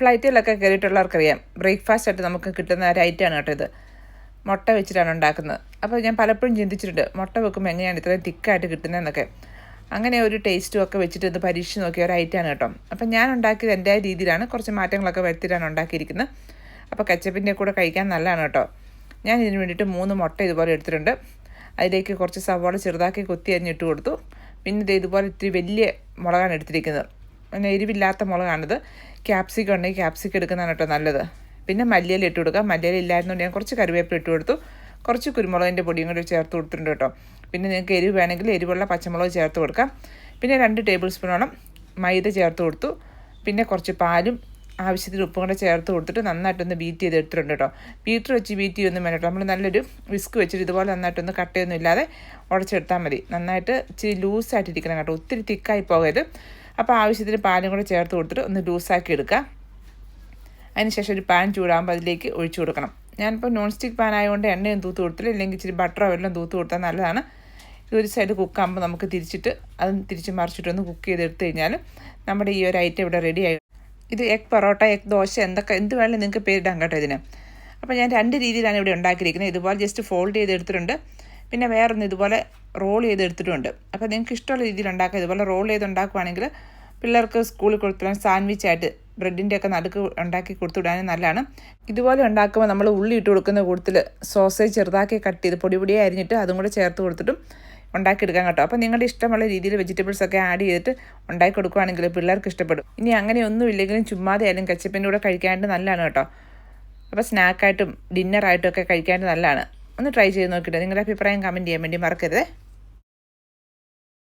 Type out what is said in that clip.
ഫ്ലൈറ്റിലൊക്കെ കയറിയിട്ടുള്ളവർക്കറിയാം. Breakfast ആയിട്ട് നമുക്ക് കിട്ടുന്ന ഒരു ഐറ്റമാണ് കേട്ടോ ഇത്. മുട്ട വെച്ചിട്ടാണ് ഉണ്ടാക്കുന്നത്. അപ്പോൾ ഞാൻ പലപ്പോഴും ചിന്തിച്ചിട്ടുണ്ട് മുട്ട വെക്കുമ്പോൾ എങ്ങനെയാണ് ഇത്രയും തിക്കായിട്ട് കിട്ടുന്നതെന്നൊക്കെ. അങ്ങനെ ഒരു ടേസ്റ്റും ഒക്കെ വെച്ചിട്ട് ഇത് പരീക്ഷിച്ച് നോക്കിയ ഒരു ഐറ്റമാണ് കേട്ടോ. അപ്പം ഞാൻ ഉണ്ടാക്കിയത് എന്റെ രീതിയിലാണ്. കുറച്ച് മാറ്റങ്ങളൊക്കെ വരുത്തിയിട്ടാണ് ഉണ്ടാക്കിയിരിക്കുന്നത്. അപ്പോൾ കച്ചപ്പിന്റെ കൂടെ കഴിക്കാൻ നല്ലതാണ് കേട്ടോ. ഞാൻ ഇതിന് വേണ്ടിയിട്ട് മൂന്ന് മുട്ട ഇതുപോലെ എടുത്തിട്ടുണ്ട്. അതിലേക്ക് കുറച്ച് സവാള ചെറുതാക്കി കൊത്തി അരിഞ്ഞിട്ട് കൊടുത്തു. പിന്നെ ഇത് ഇതുപോലെ ഇത്തിരി വലിയ മുളകാണ് എടുത്തിരിക്കുന്നത്. പിന്നെ എരിവില്ലാത്ത മുളകാണിത്. ക്യാപ്സിക്കം ഉണ്ടെങ്കിൽ ക്യാപ്സിക്കം എടുക്കുന്നതാണ് കേട്ടോ നല്ലത്. പിന്നെ മല്ലിയില ഇട്ട് കൊടുക്കുക. മല്ലിയില ഇല്ലായിരുന്നുകൊണ്ട് ഞാൻ കുറച്ച് കറിവേപ്പില ഇട്ട് കൊടുത്തു. കുറച്ച് കുരുമുളകിന്റെ പൊടിയും കൂടി ചേർത്ത് കൊടുത്തിട്ടുണ്ട് കേട്ടോ. പിന്നെ നിങ്ങൾക്ക് എരിവ് വേണമെങ്കിൽ എരിവുള്ള പച്ചമുളക് ചേർത്ത് കൊടുക്കാം. പിന്നെ രണ്ട് ടേബിൾ സ്പൂണോളം മൈദ ചേർത്ത് കൊടുത്തു. പിന്നെ കുറച്ച് പാലും ആവശ്യത്തിന് ഉപ്പും കൂടെ ചേർത്ത് കൊടുത്തിട്ട് നന്നായിട്ടൊന്ന് ബീറ്റ് ചെയ്ത് എടുത്തിട്ടുണ്ട് കേട്ടോ. ബീറ്റർ വെച്ച് ബീറ്റ് ചെയ്യൊന്നും വേണ്ട നമ്മൾ നല്ലൊരു വിസ്ക് വെച്ചിട്ട് ഇതുപോലെ നന്നായിട്ടൊന്ന് കട്ടയൊന്നും ഇല്ലാതെ ഉടച്ചെടുത്താൽ മതി. നന്നായിട്ട് ഇച്ചിരി ലൂസായിട്ടിരിക്കണം കേട്ടോ. ഒത്തിരി തിക്കായി പോകരുത്. അപ്പോൾ ആവശ്യത്തിന് പാലും കൂടെ ചേർത്ത് കൊടുത്തിട്ട് ഒന്ന് ലൂസാക്കി എടുക്കുക. അതിനുശേഷം ഒരു പാൻ ചൂടാകുമ്പോൾ അതിലേക്ക് ഒഴിച്ചു കൊടുക്കണം. ഞാനിപ്പോൾ നോൺ സ്റ്റിക്ക് പാൻ ആയതുകൊണ്ട് എണ്ണയും തൂത്ത് കൊടുത്തില്ല ഇല്ലെങ്കിൽ ഇച്ചിരി ബട്ടറോ വെള്ളം തൂത്ത് കൊടുത്താൽ നല്ലതാണ്. ഒരു സൈഡ് കുക്കാകുമ്പോൾ നമുക്ക് തിരിച്ചിട്ട് അത് തിരിച്ച് മറിച്ചിട്ടൊന്ന് കുക്ക് ചെയ്തെടുത്ത് കഴിഞ്ഞാൽ നമ്മുടെ ഈ ഒരു ഐറ്റം ഇവിടെ റെഡി ആയി. ഇത് എഗ് പൊറോട്ട എഗ് ദോശ എന്തൊക്കെ എന്ത് വേണമെങ്കിലും നിങ്ങൾക്ക് പേരിടാം കേട്ടോ ഇതിന്. അപ്പോൾ ഞാൻ രണ്ട് രീതിയിലാണ് ഇവിടെ ഉണ്ടാക്കിയിരിക്കുന്നത്. ഇതുപോലെ ജസ്റ്റ് ഫോൾഡ് ചെയ്തെടുത്തിട്ടുണ്ട്. പിന്നെ വേറൊന്ന് ഇതുപോലെ റോൾ ചെയ്ത് എടുത്തിട്ടുണ്ട്. അപ്പോൾ നിങ്ങൾക്ക് ഇഷ്ടമുള്ള രീതിയിൽ ഉണ്ടാക്കാം. ഇതുപോലെ റോൾ ചെയ്ത് ഉണ്ടാക്കുവാണെങ്കിൽ പിള്ളേർക്ക് സ്കൂളിൽ കൊടുത്തുവിടാൻ സാൻഡ്വിച്ച് ആയിട്ട് ബ്രെഡിന്റെ ഒക്കെ നടുക്ക് ഉണ്ടാക്കി കൊടുത്തുവിടാനും നല്ലതാണ്. ഇതുപോലെ ഉണ്ടാക്കുമ്പോൾ നമ്മൾ ഉള്ളി ഇട്ട് കൊടുക്കുന്ന കൂട്ടത്തിൽ സോസേജ് ചെറുതാക്കി കട്ട് ചെയ്ത് പൊടി പൊടിയായി അരിഞ്ഞിട്ട് അതും കൂടെ ചേർത്ത് കൊടുത്തിട്ടും ഉണ്ടാക്കിയെടുക്കാൻ കേട്ടോ. അപ്പോൾ നിങ്ങളുടെ ഇഷ്ടമുള്ള രീതിയിൽ വെജിറ്റബിൾസ് ഒക്കെ ആഡ് ചെയ്തിട്ട് ഉണ്ടാക്കി കൊടുക്കുകയാണെങ്കിൽ പിള്ളേർക്ക് ഇഷ്ടപ്പെടും. ഇനി അങ്ങനെ ഒന്നും ഇല്ലെങ്കിലും ചുമ്മാതെ ആയാലും കച്ചപ്പിന്റെ കൂടെ കഴിക്കാനായിട്ട് നല്ലതാണ് കേട്ടോ. അപ്പോൾ സ്നാക്കായിട്ടും ഡിന്നറായിട്ടും ഒക്കെ കഴിക്കാനായിട്ട് നല്ലതാണ്. ഒന്ന് ട്രൈ ചെയ്ത് നോക്കിയിട്ട് നിങ്ങളുടെ അഭിപ്രായം കമന്റ് ചെയ്യാൻ വേണ്ടി മറക്കരുതേ.